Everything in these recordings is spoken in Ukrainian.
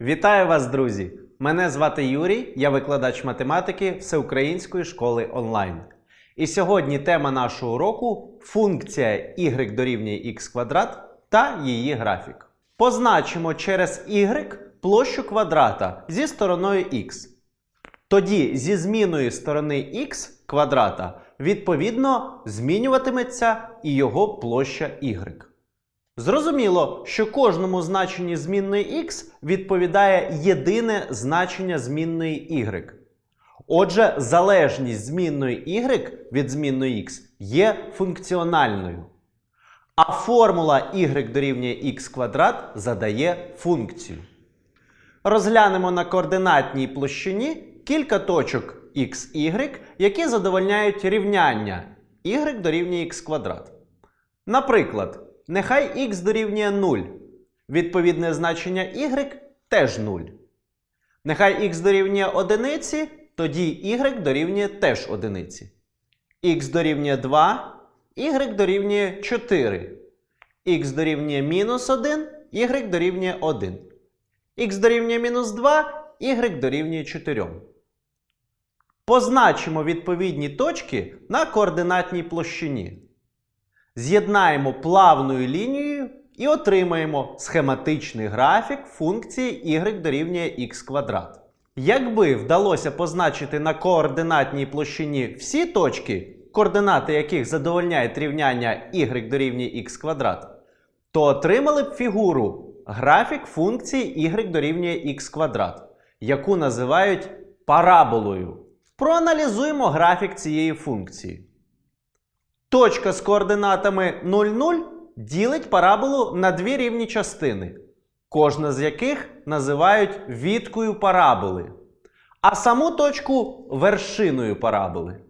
Вітаю вас, друзі! Мене звати Юрій, я викладач математики Всеукраїнської школи онлайн. І сьогодні тема нашого уроку функція y дорівнює x квадрат та її графік. Позначимо через y площу квадрата зі стороною x. Тоді зі зміною сторони x квадрата відповідно змінюватиметься і його площа y. Зрозуміло, що кожному значенні змінної x відповідає єдине значення змінної y. Отже, залежність змінної y від змінної x є функціональною. А формула y дорівнює x квадрат задає функцію. Розглянемо на координатній площині кілька точок x, y, які задовольняють рівняння y дорівнює x квадрат. Наприклад, нехай x дорівнює 0. Відповідне значення y теж 0. Нехай x дорівнює 1, тоді y дорівнює теж 1. x дорівнює 2, y дорівнює 4. x дорівнює мінус 1, y дорівнює 1. x дорівнює мінус 2, y дорівнює 4. Позначимо відповідні точки на координатній площині. З'єднаємо плавною лінією і отримаємо схематичний графік функції y дорівнює x квадрат. Якби вдалося позначити на координатній площині всі точки, координати яких задовольняють рівняння y дорівнює x квадрат, то отримали б фігуру графік функції y дорівнює x квадрат, яку називають параболою. Проаналізуємо графік цієї функції. Точка з координатами 0, 0 ділить параболу на дві рівні частини, кожна з яких називають відкою параболи, а саму точку вершиною параболи.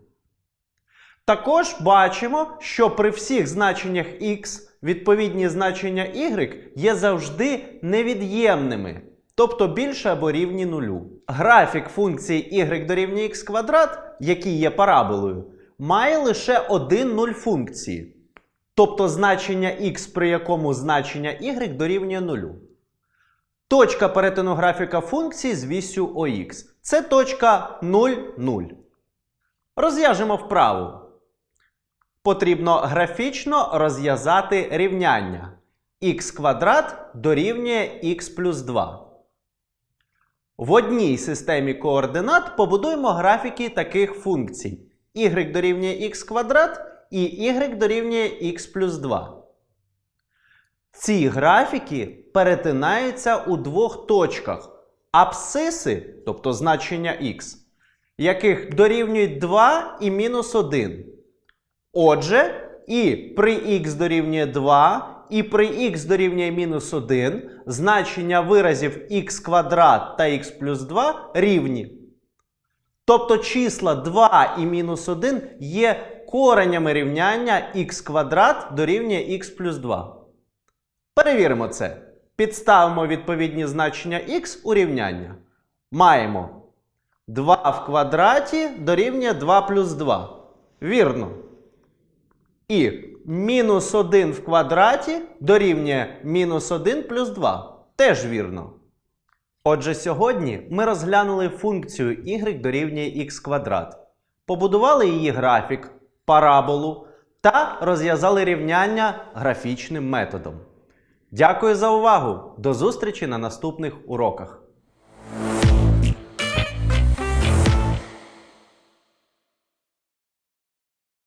Також бачимо, що при всіх значеннях x відповідні значення y є завжди невід'ємними, тобто більше або рівні нулю. Графік функції y дорівнює x квадрат, який є параболою, має лише один нуль функції, тобто значення x, при якому значення y дорівнює нулю. Точка перетину графіка функції з вісю ОХ. Це точка 0, 0. Розв'яжемо вправу. Потрібно графічно розв'язати рівняння х квадрат дорівнює х плюс 2. В одній системі координат побудуємо графіки таких функцій y дорівнює х квадрат і y дорівнює х плюс 2. Ці графіки перетинаються у двох точках абсциси, тобто значення х, яких дорівнюють 2 і мінус 1. Отже, і при х дорівнює 2, і при х дорівнює мінус 1 значення виразів х квадрат та х плюс 2 рівні. Тобто числа 2 і мінус 1 є коренями рівняння х квадрат дорівнює х плюс 2. Перевіримо це. Підставимо відповідні значення х у рівняння. Маємо 2 в квадраті дорівнює 2 плюс 2. Вірно. І мінус 1 в квадраті дорівнює мінус 1 плюс 2. Теж вірно. Отже, сьогодні ми розглянули функцію y дорівнює x квадрат, побудували її графік, параболу та розв'язали рівняння графічним методом. Дякую за увагу! До зустрічі на наступних уроках!